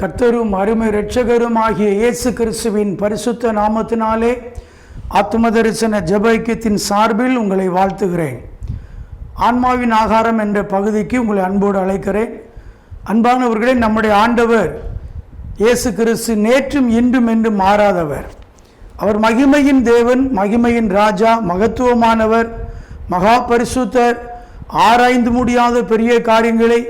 கர்த்தரும் அருமை இரட்சகரும் ஆகிய இயேசு கிறிஸ்துவின் பரிசுத்த நாமத்தினாலே ஆத்ம தரிசன ஜெபைக்கியத்தின் சார்பில் உங்களை வாழ்த்துகிறேன். ஆன்மாவின் ஆகாரம் என்ற பகுதிக்கு உங்களை அன்போடு அழைக்கிறேன். அன்பானவர்களே நம்முடைய ஆண்டவர் இயேசு கிறிஸ்து நேற்றும் இன்றும் என்றும் மாறாதவர். அவர் மகிமையின் தேவன் மகிமையின் ராஜா மகத்துவமானவர் மகா பரிசுத்தர் ஆராய்ந்து முடியாத பெரிய காரியங்களை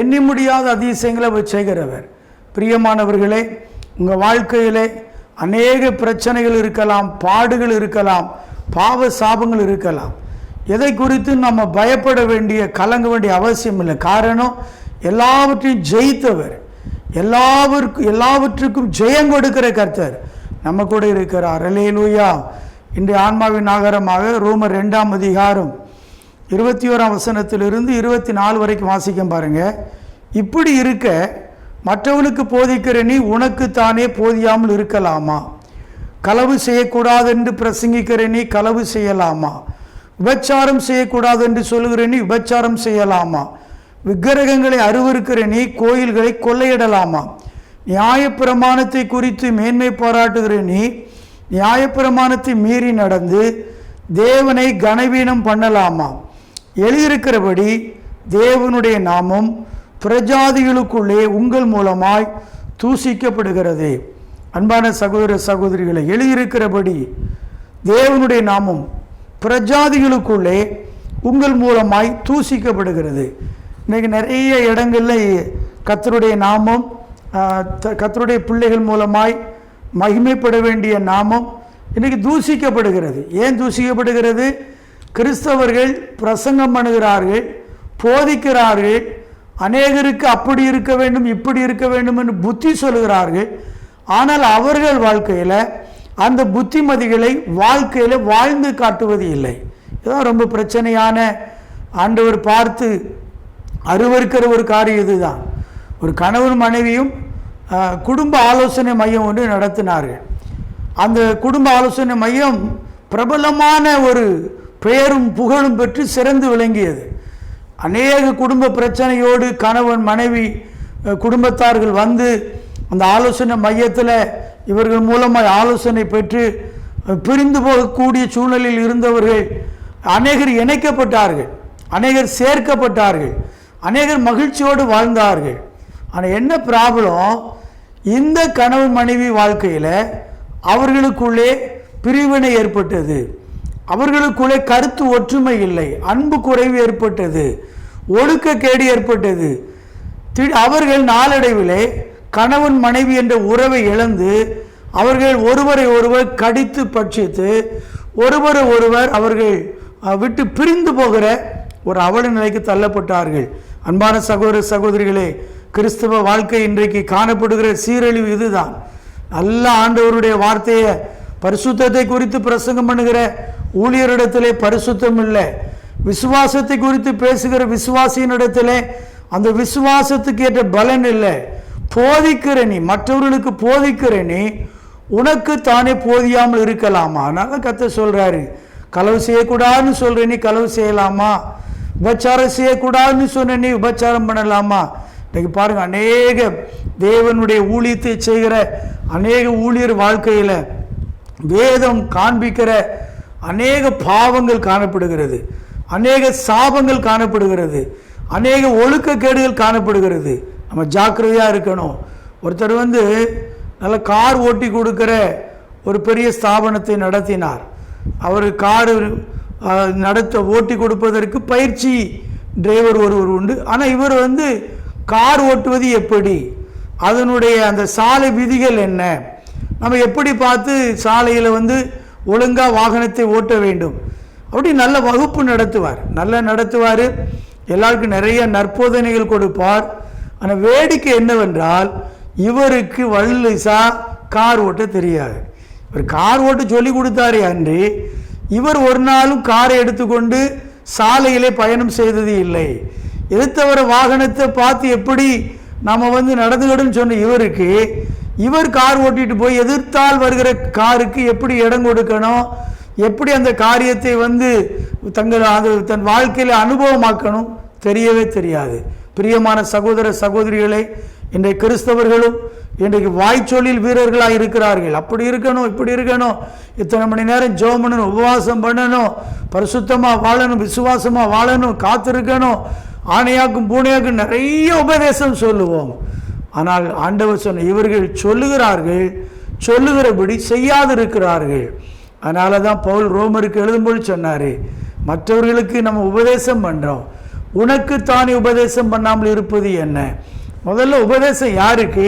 எண்ணி முடியாத அதிசயங்களை அவர் செய்கிறவர். பிரியமானவர்களே உங்கள் வாழ்க்கையிலே அநேக பிரச்சனைகள் இருக்கலாம் பாடுகள் இருக்கலாம் பாவ சாபங்கள் இருக்கலாம். எதை குறித்து நம்ம பயப்பட வேண்டிய கலங்க வேண்டிய அவசியம் இல்லை. காரணம் எல்லாவற்றையும் ஜெயித்தவர் எல்லாவருக்கும் எல்லாவற்றுக்கும் ஜெயம் கொடுக்கிற கர்த்தர் நம்ம கூட இருக்கிறார். அலேலூயா இன்றைய ஆன்மாவின் நாகரமாக ரோமர் ரெண்டாம் அதிகாரம் இருபத்தி ஓராம் வசனத்திலிருந்து இருபத்தி நாலு வரைக்கும் வாசிக்கும் பாருங்க. இப்படி இருக்க மற்றவனுக்கு போதிக்கிற நீ உனக்கு தானே போதியாமல் இருக்கலாமா? களவு செய்யக்கூடாது என்று பிரசங்கிக்கிற நீ களவு செய்யலாமா? விபச்சாரம் செய்யக்கூடாது என்று சொல்லுகிற நீ விபச்சாரம் செய்யலாமா? விக்கிரகங்களை அருவருக்கிற நீ கோயில்களை கொள்ளையிடலாமா? நியாயப்பிரமாணத்தை குறித்து மேன்மை பாராட்டுகிற நீ நியாயப்பிரமாணத்தை மீறி நடந்து தேவனை கனவீனம் பண்ணலாமா? எழுதியிருக்கிறபடி தேவனுடைய நாமம் பிரஜாதிகளுக்குள்ளே உங்கள் மூலமாய் தூசிக்கப்படுகிறது. அன்பான சகோதர சகோதரிகளை எழுதியிருக்கிறபடி தேவனுடைய நாமம் பிரஜாதிகளுக்குள்ளே உங்கள் மூலமாய் தூசிக்கப்படுகிறது. இன்றைக்கி நிறைய இடங்களில் கத்தருடைய நாமம் கத்தருடைய பிள்ளைகள் மூலமாய் மகிமைப்பட வேண்டிய நாமம் இன்றைக்கி தூசிக்கப்படுகிறது. ஏன் தூசிக்கப்படுகிறது? கிறிஸ்தவர்கள் பிரசங்கம் பண்ணுகிறார்கள் போதிக்கிறார்கள் அநேகருக்கு அப்படி இருக்க வேண்டும் இப்படி இருக்க வேண்டும் என்று புத்தி சொல்கிறார்கள் ஆனால் அவர்கள் வாழ்க்கையில் அந்த புத்திமதிகளை வாழ்க்கையில் வாழ்ந்து காட்டுவது இல்லை. இதுதான் ரொம்ப பிரச்சனையான ஆண்டவர் பார்த்து அருவருக்கிற ஒரு காரியம் இதுதான். ஒரு கணவன் மனைவியும் குடும்ப ஆலோசனை மையம் ஒன்று நடத்தினார்கள். அந்த குடும்ப ஆலோசனை மையம் பிரபலமான ஒரு பெயரும் புகழும் பெற்று சிறந்து விளங்கியது. அநேக குடும்ப பிரச்சனையோடு கணவன் மனைவி குடும்பத்தார்கள் வந்து அந்த ஆலோசனை மையத்தில் இவர்கள் மூலமாக ஆலோசனை பெற்று பிரிந்து போகக்கூடிய சூழ்நிலையில் இருந்தவர்கள் அநேகர் இணைக்கப்பட்டார்கள். அநேகர் சேர்க்கப்பட்டார்கள். அநேகர் மகிழ்ச்சியோடு வாழ்ந்தார்கள். ஆனால் என்ன ப்ராப்ளம் இந்த கணவன் மனைவி வாழ்க்கையில் அவர்களுக்குள்ளே பிரிவினை ஏற்பட்டது. அவர்களுக்குள்ளே கருத்து ஒற்றுமை இல்லை. அன்பு குறைவு ஏற்பட்டது. ஒழுக்கக்கேடு ஏற்பட்டது. திடு அவர்கள் நாளடைவிலே கணவன் மனைவி என்ற உறவை இழந்து அவர்கள் ஒருவரை ஒருவர் கடித்து பட்சித்து ஒருவரை ஒருவர் அவர்கள் விட்டு பிரிந்து போகிற ஒரு அவல நிலைக்கு தள்ளப்பட்டார்கள். அன்பான சகோதர சகோதரிகளே கிறிஸ்தவ வாழ்க்கை இன்றைக்கு காணப்படுகிற சீரழிவு இதுதான். நல்ல ஆண்டவருடைய வார்த்தையை பரிசுத்தத்தை குறித்து பிரசங்கம் பண்ணுகிற ஊழியரிடத்திலே பரிசுத்தம் இல்லை. விசுவாசத்தை குறித்து பேசுகிற விசுவாசியினிடத்திலே அந்த விசுவாசத்துக்கு ஏற்ற பலன் இல்லை. போதிக்கிற நீ மற்றவர்களுக்கு போதிக்கிற நீ உனக்கு தானே போதியாமல் இருக்கலாமா? அதனால கத்த சொல்றாரு. களவு செய்யக்கூடாதுன்னு சொல்ற நீ களவு செய்யலாமா? விபச்சாரம் செய்யக்கூடாதுன்னு சொன்ன நீ உபச்சாரம் பண்ணலாமா? இன்னைக்கு பாருங்க அநேக தேவனுடைய ஊழியத்தை செய்கிற அநேக ஊழியர் வாழ்க்கையில் வேதம் காண்பிக்கிற அநேக பாவங்கள் காணப்படுகிறது. அநேக சாபங்கள் காணப்படுகிறது. அநேக ஒழுக்கக்கேடுகள் காணப்படுகிறது. நம்ம ஜாக்கிரதையாக இருக்கணும். ஒருத்தர் வந்து நல்ல கார் ஓட்டி கொடுக்குற ஒரு பெரிய ஸ்தாபனத்தை நடத்தினார். அவர் கார் நடத்த ஓட்டி கொடுப்பதற்கு பயிற்சி டிரைவர் ஒருவர் உண்டு. ஆனால் இவர் வந்து கார் ஓட்டுவது எப்படி? அதனுடைய அந்த சாலை விதிகள் என்ன? நம்ம எப்படி பார்த்து சாலையில் வந்து ஒழுங்காக வாகனத்தை ஓட்ட வேண்டும். அப்படி நல்ல வகுப்பு நடத்துவார். நல்லா நடத்துவார். எல்லாருக்கும் நிறைய நற்போதனைகள் கொடுப்பார். ஆனால் வேடிக்கை என்னவென்றால் இவருக்கு வல்லுசா கார் ஓட்ட தெரியாது. இவர் கார் ஓட்ட சொல்லி கொடுத்தாரே அன்றி இவர் ஒரு நாளும் காரை எடுத்துக்கொண்டு சாலையிலே பயணம் செய்தது இல்லை. எதிர்த்தவர வாகனத்தை பார்த்து எப்படி நம்ம வந்து நடந்துக்கிடும் சொன்ன இவருக்கு இவர் கார் ஓட்டிட்டு போய் எதிர்த்தால் வருகிற காருக்கு எப்படி இடம் கொடுக்கணும்? எப்படி அந்த காரியத்தை வந்து தங்கள் அது தன் வாழ்க்கையில் அனுபவமாக்கணும்? தெரியவே தெரியாது. பிரியமான சகோதர சகோதரிகளை இன்றைய கிறிஸ்தவர்களும் இன்றைக்கு வாய்ச்சொல்லில் வீரர்களாக இருக்கிறார்கள். அப்படி இருக்கணும் இப்படி இருக்கணும். இத்தனை மணி நேரம் ஜெபம் பண்ணணும் உபவாசம் பண்ணணும் பரிசுத்தமாக வாழணும் விசுவாசமாக வாழணும் காத்திருக்கணும். ஆணையாக்கும் பூனையாக்கும் நிறைய உபதேசம் சொல்லுவோம். ஆனால் ஆண்டவர் சொன்ன இவர்கள் சொல்லுகிறார்கள் சொல்லுகிறபடி செய்யாதிருக்கிறார்கள். அதனால தான் பவுல் ரோமருக்கு எழுதும்போது சொன்னார் மற்றவர்களுக்கு நம்ம உபதேசம் பண்ணுறோம் உனக்கு தானே உபதேசம் பண்ணாமல் இருப்பது என்ன? முதல்ல உபதேசம் யாருக்கு?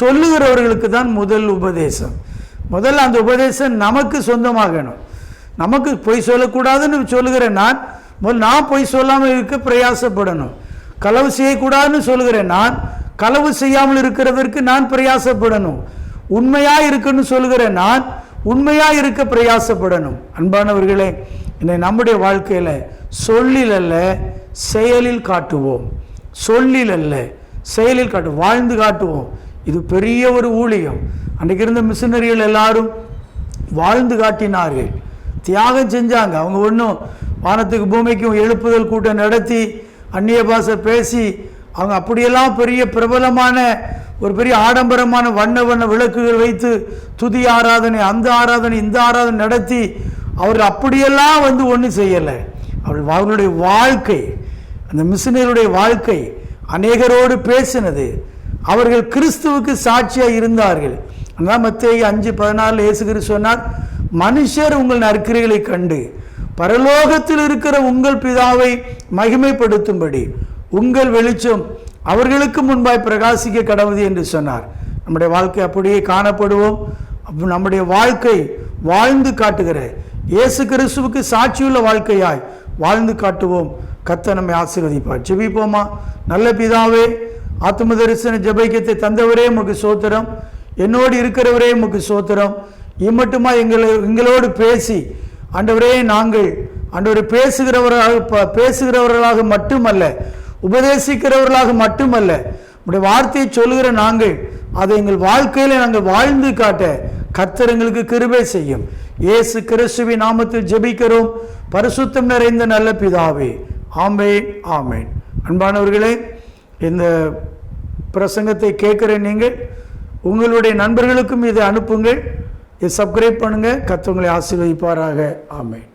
சொல்லுகிறவர்களுக்கு தான் முதல் உபதேசம். முதல்ல அந்த உபதேசம் நமக்கு சொந்தமாகணும். நமக்கு பொய் சொல்லக்கூடாதுன்னு சொல்லுகிறேன் நான் முதல் நான் பொய் சொல்லாமல் இருக்க பிரயாசப்படணும். களவு செய்யக்கூடாதுன்னு சொல்லுகிறேன் நான் களவு செய்யாமல் இருக்கிறதற்கு நான் பிரயாசப்படணும். உண்மையாக இருக்குன்னு சொல்லுகிறேன் நான் உண்மையாக இருக்க பிரயாசப்படணும். அன்பானவர்களே இன்னை நம்முடைய வாழ்க்கையில் சொல்லில் அல்ல செயலில் காட்டுவோம். சொல்லில் அல்ல செயலில் காட்டு வாழ்ந்து காட்டுவோம். இது பெரிய ஒரு ஊழியம். அன்றைக்கு இருந்த மிஷினரிகள் எல்லாரும் வாழ்ந்து காட்டினார்கள். தியாகம் செஞ்சாங்க. அவங்க ஒன்றும் வானத்துக்கு பூமிக்கும் எழுப்புதல் கூட்டம் நடத்தி அந்நிய பாஷை பேசி அவங்க அப்படியெல்லாம் பெரிய பிரபலமான ஒரு பெரிய ஆடம்பரமான வண்ண வண்ண விளக்குகள் வைத்து துதி ஆராதனை அந்த ஆராதனை இந்த ஆராதனை நடத்தி அவர் அப்படியெல்லாம் வந்து ஒன்றும் செய்யலை. அவர்கள் அவர்களுடைய வாழ்க்கை அந்த மிஷினருடைய வாழ்க்கை அநேகரோடு பேசினது. அவர்கள் கிறிஸ்துவுக்கு சாட்சியாக இருந்தார்கள். அதான் மத்திய அஞ்சு பதினாலு இயேசு சொன்னார் மனுஷர் உங்கள் நற்கிரிகளை கண்டு பரலோகத்தில் இருக்கிற உங்கள் பிதாவை மகிமைப்படுத்தும்படி. உங்கள் வெளிச்சம் அவர்களுக்கு முன்பாய் பிரகாசிக்க கடவுது என்று சொன்னார். நம்முடைய வாழ்க்கை அப்படியே காணப்படுவோம். நம்முடைய வாழ்க்கை வாழ்ந்து காட்டுகிற இயேசு கிறிஸ்துவுக்கு சாட்சியுள்ள வாழ்க்கையாய் வாழ்ந்து காட்டுவோம். கத்த நம்மை ஆசீர்வதிப்பார். ஜெபிப்போமா? நல்ல பிதாவே ஆத்ம தரிசன ஜெபிக்கத்தை தந்தவரே உமக்கு சோத்திரம். என்னோடு இருக்கிறவரே உமக்கு சோத்திரம். இம்மட்டுமா எங்களை எங்களோடு பேசி ஆண்டவரே நாங்கள் ஆண்டவரை பேசுகிறவர்களாக ப- பேசுகிறவர்களாக மட்டுமல்ல உபதேசிக்கிறவர்களாக மட்டுமல்ல உடைய வார்த்தையை சொல்லுகிற நாங்கள் அதை எங்கள் வாழ்க்கையில நாங்கள் வாழ்ந்து காட்ட கர்த்தர் எங்களுக்கு கிருபை செய்யும். இயேசு கிறிஸ்துவி நாமத்தில் ஜெபிக்கிறோம். பரிசுத்தம் நிறைந்த நல்ல பிதாவே ஆமேன் ஆமேன். அன்பானவர்களே இந்த பிரசங்கத்தை கேட்குற நீங்கள் உங்களுடைய நண்பர்களுக்கும் இதை அனுப்புங்கள். இதை சப்ஸ்கிரைப் பண்ணுங்கள் கத்தவங்களை ஆசீர்வதிப்பாராக. ஆமேன்.